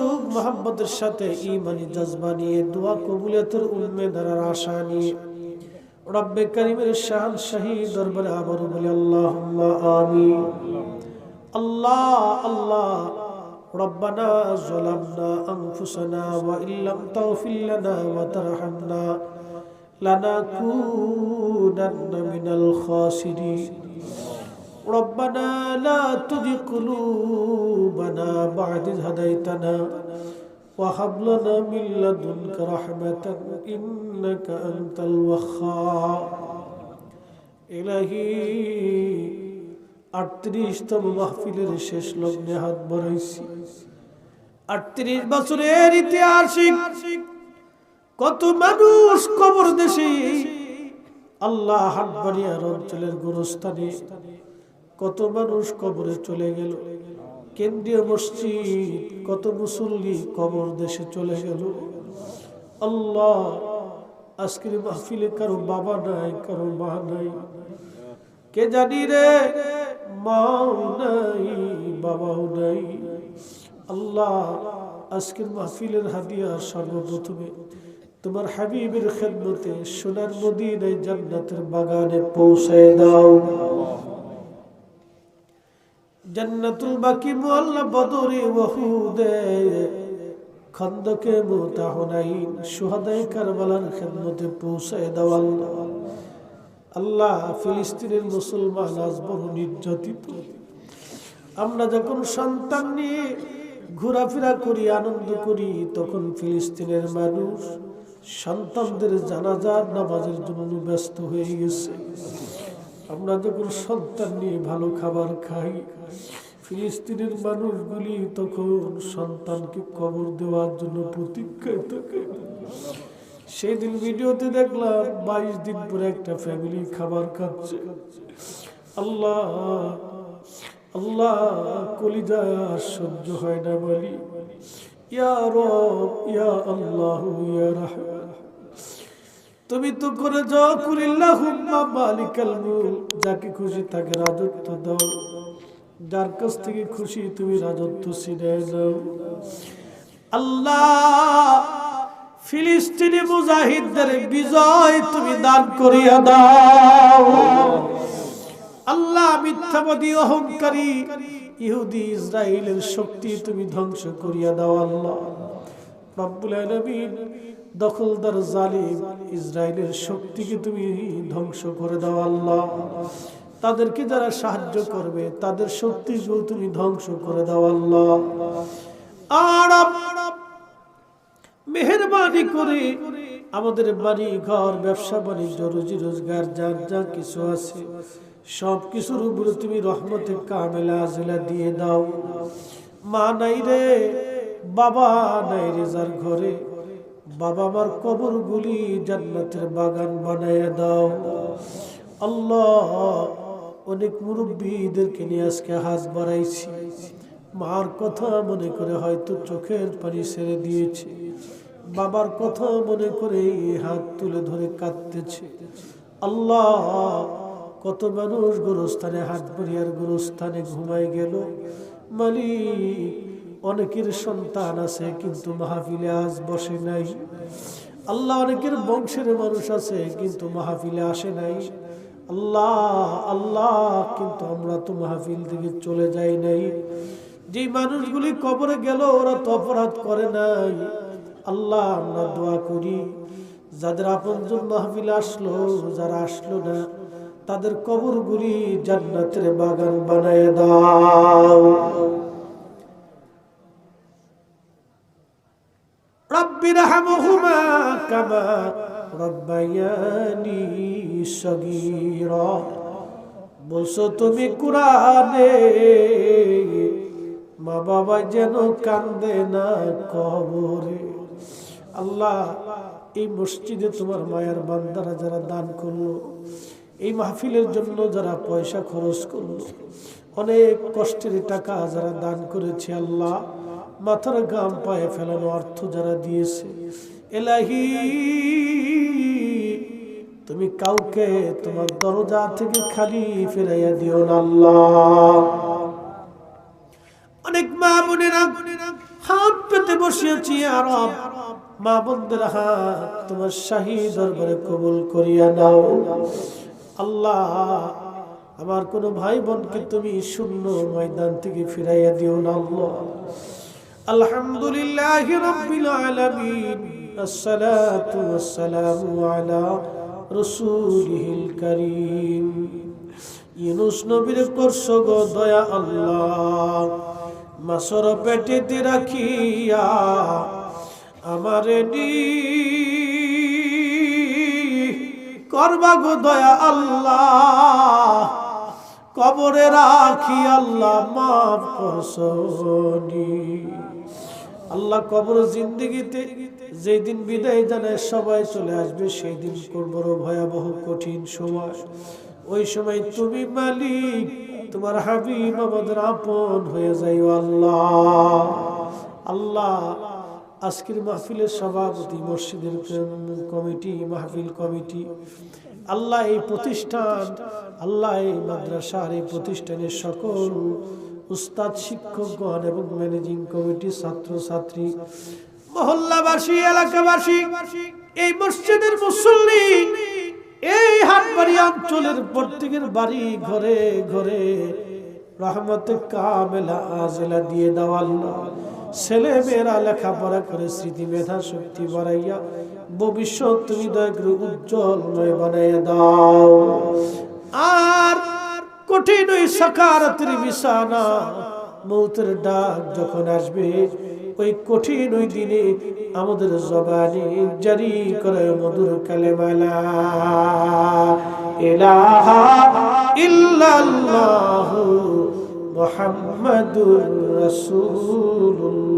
সুখ মোহাম্মদের সাথে ইমানি জজবা নিয়ে দোয়া কবুলিয়তের উন্মে দ্বারার আশা নিয়ে রব্বে করিমের শান শাহী দরবারে আবার বলি আল্লাহ আমিন আল্লাহ আল্লাহ ربنا ظلمنا أنفسنا وإن لم تغفر لنا وترحمنا لنكونن من الخاسرين ربنا لا تزغ قلوبنا بعد إذ هديتنا وهب لنا من لدنك رحمة إنك أنت الوهاب إلهي আটত্রিশতম মাহফিলের শেষ লগ্নে হাত বাড়াইছি আটত্রিশ বছরের ইতিহাসিক কত মানুষ কবর দেশে আল্লাহ হাটবাড়িয়ার অঞ্চলের গোরস্থানে কত মানুষ কবরে চলে গেল। কেন্দ্রীয় মসজিদ, কত মুসল্লি কবর দেশে চলে গেল। আল্লাহ, আজকের মাহফিলে কারও বাবা নাই, কারও মা নাই। কে জানি রে, মাও নাই, বাবাও নাই। আল্লাহ, আজকের মাহফিলের হাদিয়া সর্বপ্রথমে তোমার হাবিবের খেদমতে সোনার মদিনায় জান্নাতের বাগানে পৌঁছায় দাও। জান্নাতুল বাকি মোয়াল্লা বদরে ওহুদে খন্দকে মুতাহনাইন, সুহাদায়ে কারবালার খেদমতে পৌঁছায় দাও আল্লাহ। আল্লাহ ফিলিস্তিনের মুসলমান আজ নির্যাতিত। আমরা যখন সন্তান নিয়ে ঘোরাফেরা করি, আনন্দ করি, তখন ফিলিস্তিনের মানুষ সন্তানদের জানাজার নামাজের জন্য ব্যস্ত হয়ে গেছে। আমরা যখন সন্তান নিয়ে ভালো খাবার খাই, ফিলিস্তিনের মানুষগুলি তখন সন্তানকে কবর দেওয়ার জন্য প্রতীক্ষায় থাকে। সেদিন ভিডিওতে দেখলাম বাইশ দিন পরে একটা ফ্যামিলি খাবার খাচ্ছে। আল্লাহ আল্লাহ কলিজায় আর সহ্য হয় না বলি। ইয়া রব, ইয়া আল্লাহ, ইয়া রাহমান। তুমি তো করে যাও কুলিল্লাহুম্মা মালিকাল মুলক। যাকে খুশি তাকে রাজত্ব দাও। যার কাছ থেকে খুশি তুমি রাজত্ব ছিনিয়ে যাও আল্লাহ, ফিলিস্তিনি মুজাহিদদের বিজয় তুমি দান করিয়া দাও। আল্লাহ, মিথ্যাবাদী, অহংকারী, ইহুদি ইসরায়েলের শক্তি তুমি ধ্বংস করিয়া দাও আল্লাহ। রব্বুল আলামিন দখলদার জালিম ইসরায়েলের শক্তিকে তুমি ধ্বংস করে দাও আল্লাহ। তাদেরকে যারা সাহায্য করবে, তাদের শক্তিকেও তুমি ধ্বংস করে দাও আল্লাহ। মেহরবানি করে আমাদের বাড়ি, ঘর, ব্যবসা, বাণিজ্য, রুজি, রোজগার, যার যা কিছু আছে সব কিছুর উপরে তুমি রহমতে কামেলা আজিলা দিয়ে দাও। মা নাই রে, বাবা নাই রে যার ঘরে বাবা কবর গুলি জান্নাতের বাগান বানায় দাও। আল্লাহ অনেক মুরব্বীদেরকে নিয়ে আজকে হাত বাড়াইছি। মার কথা মনে করে হয়তো চোখের পানি ছেড়ে দিয়েছে। বাবার কথা মনে করে হাত তুলে ধরে কাঁদতেছে। আল্লাহ কত মানুষ গোরস্থানে হাত পরিয়ার গোরস্থানে ঘুমাই গেল। মালিক অনেকের সন্তান আছে, কিন্তু মাহফিলে আজ বসে নাই। আল্লাহ অনেকের বংশের মানুষ আছে, কিন্তু মাহফিলে আসে নাই। আল্লাহ আল্লাহ, কিন্তু আমরা তো মাহফিল থেকে চলে যাই নাই। যে মানুষগুলি কবরে গেল, ওরা তো অপরাধ করে নাই। আল্লাহ, আমরা দোয়া করি, যাদের আপনজন মাহফিল আসলো, যারা আসলো না, তাদের কবরগুলি জান্নাতের বাগান বানায় দাও। কামা বলছো তুমি কোরআনে, মা বাবা যেন কান্দে না কবরে। আল্লাহ, এই মসজিদে তোমার মায়ের বান্দারা যারা দান করল, এই মাহফিলের জন্য যারা পয়সা খরচ করল, অনেক কষ্টের টাকা যারা দান করেছে আল্লাহ। মাথার গাম পায়ে ফেলানো অর্থ যারা দিয়েছে, এলাহি, তুমি কাউকে তোমার দরজা থেকে খালি ফেরাইয়া দিও না আল্লাহ। অনেক মা বোনেরা হাত পেতে বসিয়েছি আরব মা বোনদের হাত তোমার শাহী দরবারে কবুল করিয়া নাও। আল্লাহ, আমার কোনো ভাই বোনকে তুমি শূন্য ময়দান থেকে ফিরাইয়া দিও না আল্লাহ। আলহামদুলিল্লাহ রব্বিল আলামিন, আসসালাতু ওয়াসসালামু আলা রাসূলিহিল কারীম। ইউনুস নবীর করছ গো দয়া আল্লাহ, মাসর পেটেতে রাখিয়া আমারে করবা গো দয়া আল্লাহ। কবরে রাখি, আল্লাহ মাফ করছনি আল্লাহ কবর জিন্দগিতে যেই দিন বিদায় জানায় সবাই চলে আসবে সেই দিন বড় ভয়াবহ কঠিন সময়। ওই সময় তুমি মালিক, তোমার হাবিব আমাদের আপন হয়ে যাইও আল্লাহ। আল্লাহ, আজকের মাহফিলের সভাপতি, মসজিদের কমিটি, মাহফিল কমিটি আল্লাহ এই প্রতিষ্ঠান, আল্লাহ এই মাদ্রাসার এই প্রতিষ্ঠানের সকল উস্তাদ, শিক্ষকগণ এবং ম্যানেজিং কমিটি ছাত্র ছাত্রী মহল্লাবাসী, এলাকাবাসী, এই মসজিদের মুসল্লি, এই হাটবাড়ি অঞ্চলের প্রত্যেকের বাড়ি ঘরে ঘরে রহমতে কামেলা আজেলা দিয়ে দাও আল্লাহ ছেলে মেয়েরা লেখাপড়া করে স্মৃতি মেধা শক্তি বাড়াইয়া ভবিষ্যৎ তুমি দয়া করে উজ্জ্বলময় বানাইয়া দাও। আর কঠিন ওই সাকারাতের বিছানা মৌতের ডাক যখন আসবে, ওই কঠিন ওই দিনে আমাদের জবানি জারি করে মধুর কালেমালা, ইলাহা ইল্লাল্লাহু মুহাম্মাদুর রাসূলুল্লাহ